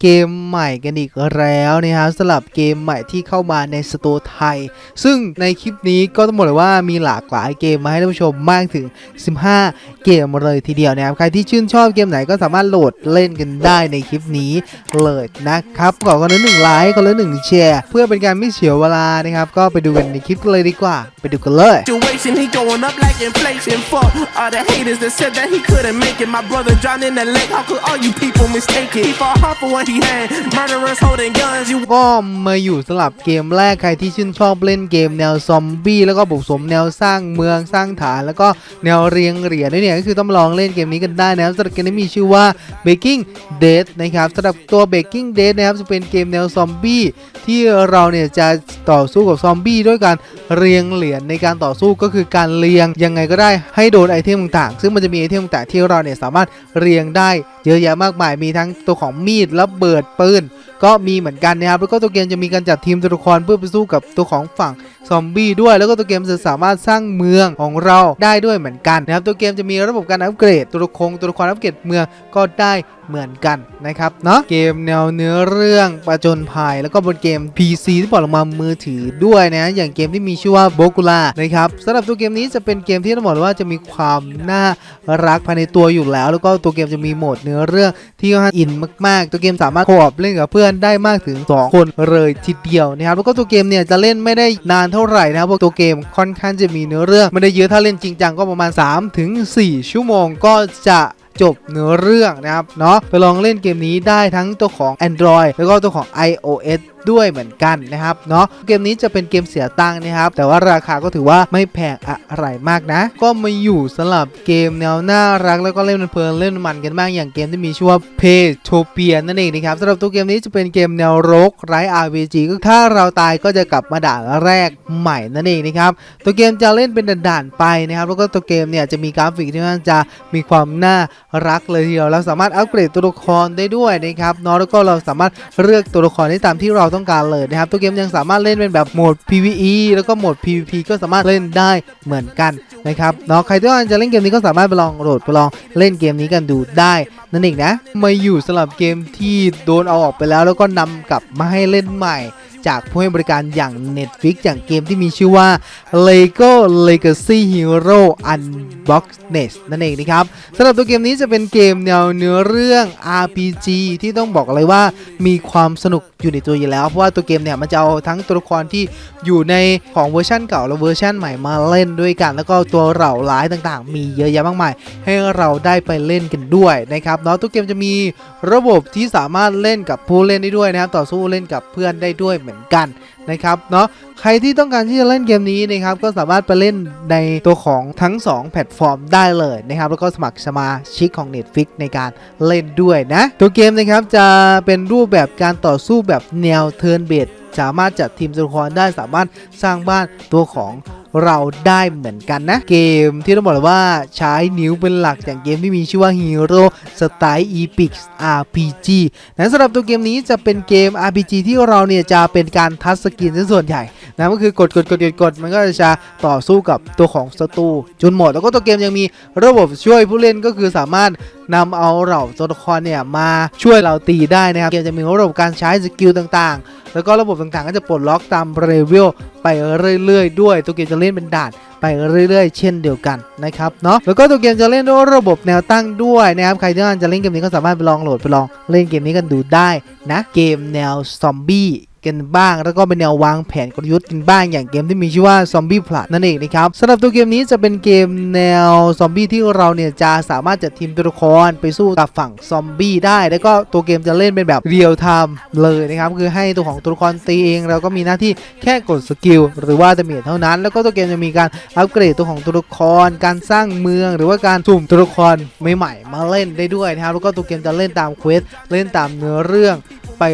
เกม ใหม่กันอีกแล้วนะครับสำหรับเกมใหม่ที่เข้ามาในสตร์ไทย ซึ่งในคลิปนี้ก็ต้องบอกเลยว่ามีหลากหลายเกมมาให้ท่านผู้ชมมากถึง 15 เกมเลยทีเดียวนะครับใครที่ชื่นชอบเกมไหนก็สามารถโหลดเล่นกันได้ในคลิปนี้เลยนะครับก่อนกันละหนึ่งไลค์กันละหนึ่งแชร์เพื่อเป็นการไม่เสียเวลานะครับก็ไปดูกันในคลิปกันเลยดีกว่า ไปดูกันเลย He fought hard for what he had. Murderers holding guns. You ก็มาอยู่สลับเกมแรกใครที่ชื่นชอบเล่นเกมแนวซอมบี้แล้วก็บุกสมแนวสร้างเมืองสร้างฐาน แล้วก็แนวเรียงเหรียญด้วยเนี่ยก็คือต้องลองเล่นเกมนี้กันได้นะครับสำหรับเกมนี้มีชื่อว่า Baking Dead นะครับสำหรับตัว Baking Dead นะครับจะเป็นเกมแนวซอมบี้ที่เราเนี่ยจะต่อสู้กับซอมบี้ด้วยการเรียงเหรียญในการต่อสู้ก็คือการเรียงยังไงก็ได้ให้โดนไอเทมต่างๆ ซึ่งมันจะมีไอเทมต่างๆที่เราเนี่ยสามารถเรียงได้เยอะแยะมากมายมีทั้งตัวของมีดระเบิดปืนก็มีเหมือนกันนะครับแล้วก็ตัวเกมจะมีการจัดทีมตัวละครเพื่อไปสู้กับตัวของฝั่งซอมบี้ด้วย แล้วก็ตัวเกมจะสามารถสร้างเมืองของเราได้ด้วยเหมือนกันนะครับตัวเกมจะมีระบบการอัปเกรดตัวละครตัวละครอัปเกรดเมืองก็ได้ เหมือนกันนะครับเนาะเกมแนวเนื้อเรื่องประจนภัยแล้วก็บนเกม PC ที่ปล่อยลงมามือถือด้วยนะอย่างเกมที่มีชื่อว่าโบกูล่านะครับสำหรับตัวเกมนี้จะเป็นเกมที่ต้องบอกว่าจะมีความน่ารักภายในตัวอยู่แล้ว แล้วก็ตัวเกมจะมีโหมดเนื้อเรื่องที่ค่อนข้างอินมากๆ ตัวเกมสามารถโคออปเล่นกับเพื่อนได้มากถึง 2 คนเลยทีเดียวนะครับแล้วก็ตัวเกมเนี่ยจะเล่นไม่ได้นานเท่าไหร่นะครับเพราะตัวเกมค่อนข้างจะมีเนื้อเรื่องไม่ได้เยอะถ้าเล่นจริงจังก็ประมาณ3-4ถึง4ชั่วโมงก็จะ จบเนื้อเรื่องนะครับเนาะไปลองเล่นเกมนี้ได้ทั้งตัวของ Android แล้วก็ตัวของ iOS ด้วยเหมือนกันนะครับเนาะเกมนี้จะเป็นเกมเสียตังค์นะครับ แต่ว่าราคาก็ถือว่าไม่แพงอะไรมากนะ ก็มาอยู่สำหรับเกมแนวน่ารัก แล้วก็เล่นเพลินเล่นมันกันบ้างอย่างเกมที่มีชื่อว่า p a y t o p i a นั่นเองนะครับสำหรับตัวเกมนี้จะเป็นเกมแนวรกไร้ RPG ก็ถ้าเราตายก็จะกลับมาด่านแรกใหม่นั่นเองนะครับตัวเกมจะเล่นเป็นด่านๆไปนะครับแล้วก็ตัวเกมเนี่ยจะมีกราฟิกที่มันจะมีความน่ารักเลยทีเดียวเราสามารถอัปเกรดตัวละครได้ด้วยนะครับเนาะแล้วก็เราสามารถเลือกตัวละครได้ตามที่เราต้องการเลยนะครับตัวเกมยังสามารถเล่นเป็นแบบโหมด PVE แล้วก็โหมด PVP ก็สามารถเล่นได้เหมือนกันนะครับเนาะใครที่ว่าจะเล่นเกมนี้ก็สามารถไปลองโหลดไปลองเล่นเกมนี้กันดูได้นั่นเองนะมาอยู่สำหรับเกมที่โดนเอาออกไปแล้ว แล้วก็นำกลับมาให้เล่นใหม่ จากผู้ให้บริการอย่าง Netflix อย่างเกมที่มีชื่อว่า Lego Legacy Hero Unbox Nest นั่นเองนะครับสำหรับตัวเกมนี้จะเป็นเกมแนวเนื้อเรื่อง RPG ที่ต้องบอกเลยว่ามีความสนุกอยู่ในตัวอยู่แล้ว เพราะว่าตัวเกมเนี่ยมันจะเอาทั้งตัวละครที่อยู่ในของเวอร์ชันเก่าและเวอร์ชันใหม่มาเล่นด้วยกัน แล้วก็ตัวเหล่าร้ายต่างๆ มีเยอะแยะมากมาย ให้เราได้ไปเล่นกันด้วยนะครับเนาะตัวเกมจะมีระบบที่สามารถเล่นกับผู้เล่นได้ด้วยนะครับต่อสู้เล่นกับเพื่อนได้ด้วยเหมือนกันนะครับเนาะใครที่ต้องการที่จะเล่นเกมนี้นะครับก็สามารถไปเล่นในตัวของทั้ง 2 แพลตฟอร์มได้เลยนะครับแล้วก็สมัครสมาชิกของ Netflix ในการเล่นด้วยนะ ตัวเกมนะครับจะเป็นรูปแบบการต่อสู้แบบแนวเทิร์นเบด สามารถจัดทีมตัวละครได้สามารถสร้างบ้านตัวของเราได้เหมือนกันนะ เกมที่ต้องบอกเลยว่าใช้นิ้วเป็นหลักอย่างเกมที่มีชื่อว่า Hero Style Epic RPG นั้นสำหรับตัวเกมนี้จะเป็นเกม RPG ที่เราเนี่ยจะเป็นการทัชสกรีนซะส่วนใหญ่ นะก็คือกดกดกดกดมันก็จะต่อสู้กับตัวของศัตรูจนหมด แล้วก็ตัวเกมยังมีระบบช่วยผู้เล่นก็คือสามารถนำเอาเหล่าตัวละครเนี่ยมาช่วยเราตีได้นะครับเกมจะมีระบบการใช้สกิลต่างๆ แล้วก็ระบบต่างๆ ก็จะปลดล็อกตามเลเวลไปเรื่อยๆ ด้วย ตัวเกมจะเล่นเป็นด่านไปเรื่อยๆ เช่นเดียวกันนะครับเนาะแล้วก็ตัวเกมจะเล่นด้วยระบบแนวตั้งด้วยนะครับใครที่องการจะเล่นเกมนี้ก็สามารถไปลองโหลดไปลองเล่นเกมนี้กันดูได้นะเกมแนวซอมบี้ กันบ้าง แล้วก็เป็นแนววางแผนกลยุทธ์กันบ้างอย่างเกมที่มีชื่อว่า Zombie Plot นั่นเองนะครับสำหรับตัวเกมนี้จะเป็นเกมแนวซอมบี้ที่เราเนี่ยจะสามารถจัดทีมตัวละครไปสู้กับฝั่งซอมบี้ได้ แล้วก็ตัวเกมจะเล่นเป็นแบบเรียลไทม์เลยนะครับคือให้ตัวของตัวละครตีเองเราก็มีหน้าที่แค่กดสกิลหรือว่าดาเมจเท่านั้น แล้วก็ตัวเกมจะมีการอัปเกรดตัวของตัวละคร การสร้างเมือง หรือว่าการสุ่มตัวละครใหม่ๆมาเล่นได้ด้วยนะครับแล้วก็ตัวเกมจะเล่นตามเควสเล่นตามเนื้อเรื่อง ไป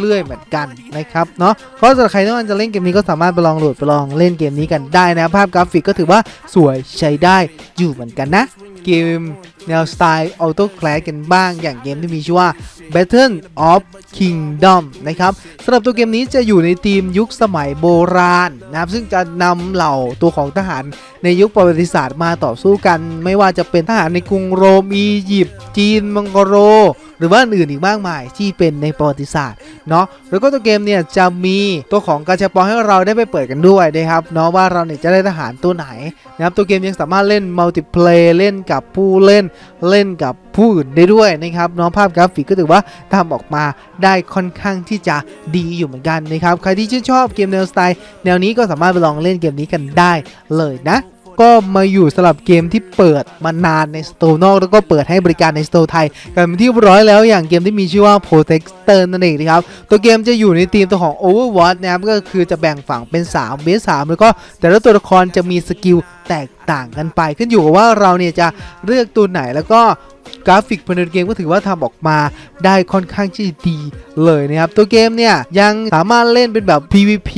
เรื่อยๆ เหมือนกันนะครับเนาะก็สำหรับใครที่มันจะเล่นเกมนี้ก็สามารถไปลองโหลดไปลองเล่นเกมนี้กันได้นะภาพกราฟิกก็ถือว่าสวยใช้ได้อยู่เหมือนกันนะเกม แนวสไตล์ออโต้แคลกันบ้างอย่างเกมที่มีชื่อว่า Battle of Kingdom นะครับสำหรับตัวเกมนี้จะอยู่ในธีมยุคสมัยโบราณนะครับซึ่งจะนำเหล่าตัวของทหารในยุคประวัติศาสตร์มาต่อสู้กัน ไม่ว่าจะเป็นทหารในกรุงโรมอียิปต์จีนมังโกโร หรือว่าอื่นอีกมากมายที่เป็นในประวัติศาสตร์เนาะแล้วก็ตัวเกมเนี่ยจะมีตัวของกาชาปองให้เราได้ไปเปิดกันด้วยนะครับเนาะว่าเราเนี่ยจะได้ทหารตัวไหนนะครับตัวเกมยังสามารถเล่นมัลติเพลย์เล่นกับผู้เล่นเล่นกับผู้อื่นได้ด้วยนะครับน้องภาพกราฟิกก็ถือว่าทำออกมาได้ค่อนข้างที่จะดีอยู่เหมือนกันนะครับใครที่ชื่นชอบเกมแนวสไตล์แนวนี้ก็สามารถไปลองเล่นเกมนี้กันได้เลยนะ ก็มาอยู่สลับเกมที่เปิดมานานในสโตร์นอก แล้วก็เปิดให้บริการในสโตร์ไทย กันเป็นที่เรียบร้อยแล้วอย่างเกมที่มีชื่อว่า Protector นั่นเองนะครับ ตัวเกมจะอยู่ในธีมตัวของ Overwatch นะครับก็คือจะแบ่งฝั่งเป็น3 v 3แล้วก็แต่ละตัวละครจะมีสกิลแตกต่างกันไป ขึ้นอยู่กับว่าเราเนี่ยจะเลือกตัวไหนแล้วก็ กราฟิกภายในเกมก็ถือว่าทำออกมาได้ค่อนข้างที่ดีเลยนะครับ ตัวเกมเนี่ยยังสามารถเล่นเป็นแบบ PVP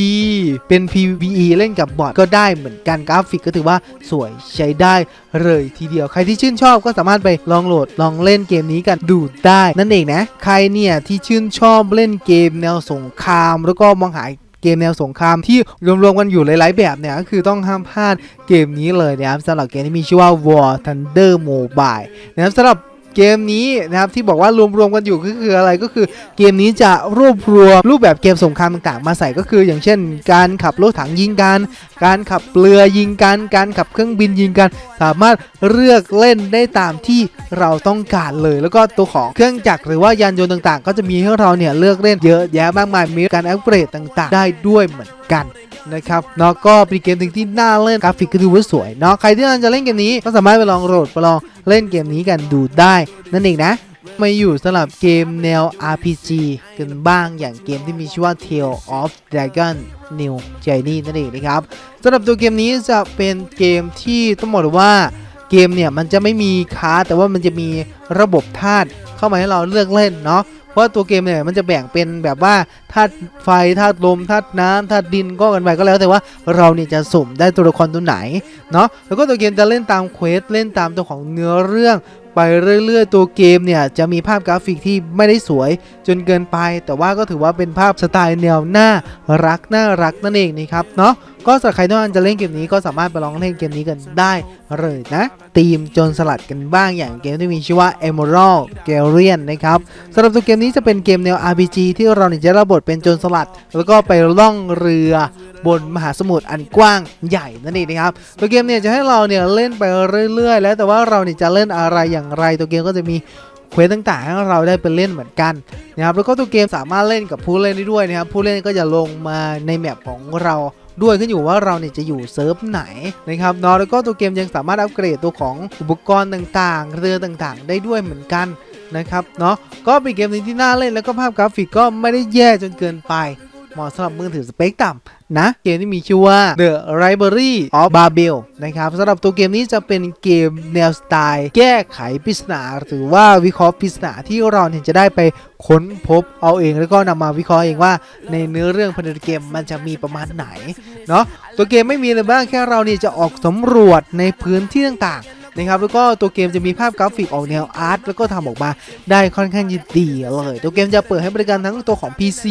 เป็น PVE เล่นกับบอทก็ได้เหมือนกันกราฟิกก็ถือว่าสวยใช้ได้เลยทีเดียว ใครที่ชื่นชอบก็สามารถไปลองโหลดลองเล่นเกมนี้กันดูได้นั่นเองนะ ใครเนี่ยที่ชื่นชอบเล่นเกมแนวสงคราม แล้วก็มองหาเกมแนวสงครามที่รวมๆกันอยู่หลายๆแบบเนี่ยก็คือต้องห้ามพลาดเกมนี้เลยนะครับสำหรับเกมที่มีชื่อว่า War Thunder Mobile นะครับสำหรับ เกมนี้นะครับที่บอกว่ารวมๆกันอยู่ก็คืออะไรก็คือเกมนี้จะรวบรวมรูปแบบเกมสงครามต่างๆ มาใส่ก็คือ อย่างเช่น การขับรถถังยิงกันการขับเรือยิงกันการขับเครื่องบินยิงกัน สามารถเลือกเล่นได้ตามที่เราต้องการเลย แล้วก็ตัวของเครื่องจักรหรือว่ายานยนต์ต่างๆ ก็จะมีให้เราเนี่ยเลือกเล่นเยอะแยะมากมายมีการอัปเกรดต่างๆ ได้ด้วยเหมือนกัน นะครับเนาะก็เป็นเกมหนึ่งที่น่าเล่นกราฟิกก็ดูว่าสวยเนาะใครที่กำลังจะเล่นเกมนี้ก็สามารถไปลองโหลดไปลองเล่นเกมนี้กันดูได้นั่นเองนะมาอยู่สำหรับเกมแนว RPG กันบ้างอย่างเกมที่มีชื่อว่า Tale of Dragon New Journey นั่นเองนะครับสำหรับตัวเกมนี้จะเป็นเกมที่ต้องบอกว่าเกมเนี่ยมันจะไม่มีคาร์แต่ว่ามันจะมีระบบธาตุเข้ามาให้เราเลือกเล่นเนาะ เพราะตัวเกมเนี่ยมันจะแบ่งเป็นแบบว่าธาตุไฟธาตุลมธาตุน้ำธาตุดินก็กันไปก็แล้วแต่ว่าเราเนี่ยจะสุ่มได้ตัวละครตัวไหนเนาะแล้วก็ตัวเกมจะเล่นตามเควสเล่นตามตัวของเนื้อเรื่อง ไปเรื่อยๆ ตัวเกมเนี่ยจะมีภาพกราฟิกที่ไม่ได้สวยจนเกินไป แต่ว่าก็ถือว่าเป็นภาพสไตล์แนวหน่ารักน่ารักนั่นเองนะครับเนาะก็สำหรับใครที่ต้องการจะเล่นเกมนี้ก็สามารถไปลองเล่นเกมนี้กันได้เลยนะทีมจนสลัดกันบ้างอย่างเกมที่มีชื่อว่า Emerald g a r i a n นะครับสำหรับตัวเกมนี้จะเป็นเกมแนว RPG ที่เราเนี่ยจะรับบทเป็นโจรสลัด แล้วก็ไปล่องเรือบนมหาสมุทรอันกว้างใหญ่นั่นเองนะครับตัวเกมเนี่ยจะให้เราเนี่ยเล่นไปเรื่อยๆ แล้วแต่ว่าเราเนี่ยจะเล่นอะไรอย่างไรตัวเกมก็จะมีเควสต่างๆให้เราได้ไปเล่นเหมือนกันนะครับแล้วก็ตัวเกมสามารถเล่นกับผู้เล่นได้ด้วยนะครับผู้เล่นก็จะลงมาในแมปของเราด้วยขึ้นอยู่ว่าเราเนี่ยจะอยู่เซิร์ฟไหนนะครับนาะแล้วก็ตัวเกมยังสามารถอัปเกรดตัวของอุปกรณ์ต่างๆ เรือต่างๆ ได้ด้วยเหมือนกันนะครับเนาะก็เป็นเกมหนึงที่น่าเล่นแล้วก็ภาพกราฟิกก็ไม่ได้แย่จนเกินไปเหมาะสำหรับมือถือสเปคต่ำ นะ เกมที่มีชื่อว่า The Library of Babel นะครับสำหรับตัวเกมนี้จะเป็นเกมแนวสไตล์ แก้ไขปริศนา หรือว่าวิเคราะห์ปริศนาที่เราเนี่ยจะได้ไปค้นพบเอาเอง แล้วก็นำมาวิเคราะห์เองว่าในเนื้อเรื่องภายในเกมมันจะมีประมาณไหนเนาะตัวเกมไม่มีอะไรบ้างแค่เราเนี่ยจะออกสำรวจในพื้นที่ต่างๆ นะครับแล้วก็ตัวเกมจะมีภาพกราฟิกออกแนวอาร์ตแล้วก็ทำออกมาได้ค่อนข้างดีเลยตัวเกมจะเปิดให้บริการทั้งตัวของ PC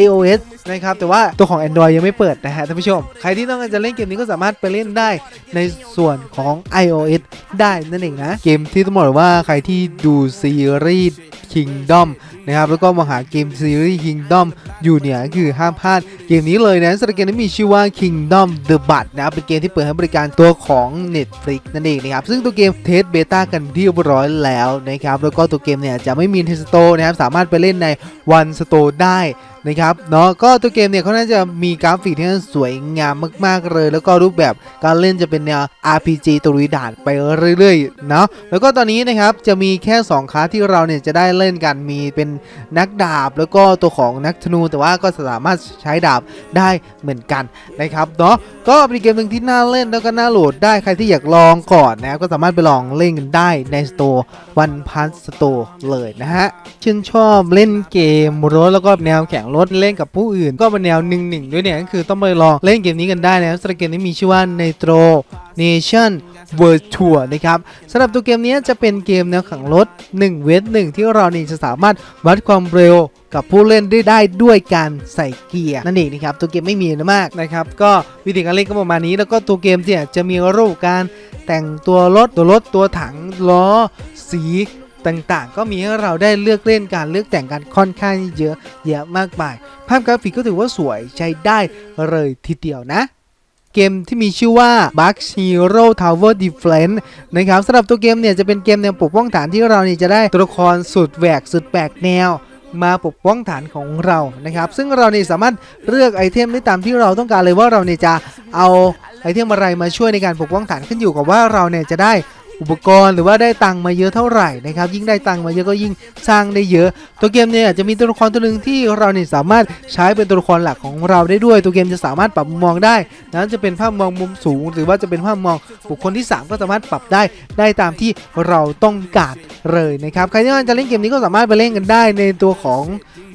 iOS นะครับแต่ว่าตัวของ Android ยังไม่เปิดนะฮะท่านผู้ชม ใครที่ต้องการจะเล่นเกมนี้ก็สามารถไปเล่นได้ในส่วนของ iOS ได้นั่นเองนะ เกมที่ต้องบอกว่าใครที่ดูซีรีส์ Kingdom นะครับแล้วก็มองหาเกมซีรีส์ Kingdom อยู่เนี่ยคือห้ามพลาดเกมนี้เลยนะสำหรับเกมนี้มีชื่อว่า Kingdom The Bud นะเป็นเกมที่เปิดให้บริการตัวของ Netflix นั่นเองนะครับซึ่งตัวเกมเทสเบต้ากันที่เรียบร้อยแล้วนะครับแล้วก็ตัวเกมเนี่ยจะไม่มีเทสโตนะครับสามารถไปเล่นในวันสโตได้นะครับเนาะก็ตัวเกมเนี่ยเขาน่าจะมีกราฟิกที่สวยงามมาก ๆ เลย แล้วก็รูปแบบการเล่นจะเป็นแนว RPG ตุริดาดไปเรื่อยๆเนาะแล้วก็ตอนนี้นะครับจะมีแค่ 2คลาสที่เราเนี่ยจะได้เล่นกันมีเป็นนักดาบ แล้วก็ตัวของนักธนูแต่ว่าก็สามารถใช้ดาบได้เหมือนกันนะครับเนาะก็เป็นเกมหนึ่งที่น่าเล่นแล้วก็น่าโหลดได้ใครที่อยากลองก่อนนะก็สามารถไปลองเล่นกันได้ในสโตร์วันพันสโตร์เลยนะฮะชื่นชอบเล่นเกมรถแล้วก็แนวแข่งรถเล่นกับผู้อื่น ก็เป็นแนวหนึ่งหนึ่งด้วยเนี่ยก็คือต้องไปลองเล่นเกมนี้กันได้นะสำหรับเกมนี้มีชื่อว่า Nitro Nation World Tour นะครับสำหรับตัวเกมนี้จะเป็นเกมแนวขังรถ1เวท1ที่เรานี่จะสามารถวัดความเร็วกับผู้เล่นได้ได้ด้วยการใส่เกียร์นั่นเองนะครับตัวเกมไม่มีอะไรมากนะครับก็วิธีการเล่นก็ประมาณนี้ แล้วก็ตัวเกมเนี่ยจะมีรูปการแต่งตัวรถตัวรถตัวถังล้อสีต่างๆ ก็มีให้เราได้เลือกเล่นการเลือกแต่งกันค่อนข้างเยอะแยะมากมาย ภาพกราฟิกก็ถือว่าสวยใช้ได้เลยทีเดียวนะ เกมที่มีชื่อว่า Bug Hero Tower Defense นะครับสำหรับตัวเกมเนี่ยจะเป็นเกมแนวปกป้องฐานที่เราเนี่ยจะได้ตัวละครสุดแหวกสุดแปลกแนวมาปกป้องฐานของเรานะครับ ซึ่งเราเนี่ยสามารถเลือกไอเทมได้ตามที่เราต้องการเลยว่าเราเนี่ยจะเอาไอเทมอะไรมาช่วยในการปกป้องฐานขึ้นอยู่กับว่าเราเนี่ยจะได้ อุปกรณ์หรือว่าได้ตังค์มาเยอะเท่าไหร่นะครับยิ่งได้ตังค์มาเยอะก็ยิ่งสร้างได้เยอะ ตัวเกมเนี่ยอาจจะมีตัวละครตัวหนึ่งที่เราเนี่ยสามารถใช้เป็นตัวละครหลักของเราได้ด้วย ตัวเกมจะสามารถปรับมุมมองได้นั้นจะเป็นภาพมองมุมสูง หรือว่าจะเป็นภาพมองบุคคลที่ 3 ก็สามารถปรับได้ได้ตามที่เราต้องการเลยนะครับใครที่จะเล่นเกมนี้ก็สามารถไปเล่นกันได้ในตัวของ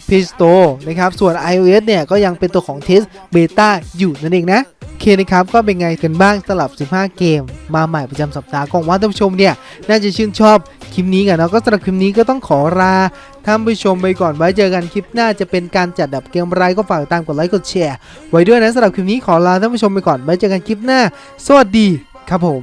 p l a y Store นะครับส่วน iOS เนี่ยก็ยังเป็นตัวของ Test Beta อยู่นั่นเองนะ เคนะครับก็เป็นไงกันบ้างสลับ 15 เกม มาใหม่ประจำสัปดาห์ของว่าท่านผู้ชมเนี่ยน่าจะชื่นชอบคลิปนี้กันเนาะก็สำหรับคลิปนี้ก็ต้องขอลาท่านผู้ชมไปก่อนไว้เจอกันคลิปหน้าจะเป็นการจัดดับเกมไรก็ฝากตามกดไลค์กดแชร์ไว้ด้วยนะสำหรับคลิปนี้ขอลาท่านผู้ชมไปก่อนไว้เจอกันคลิปหน้า สวัสดีครับผม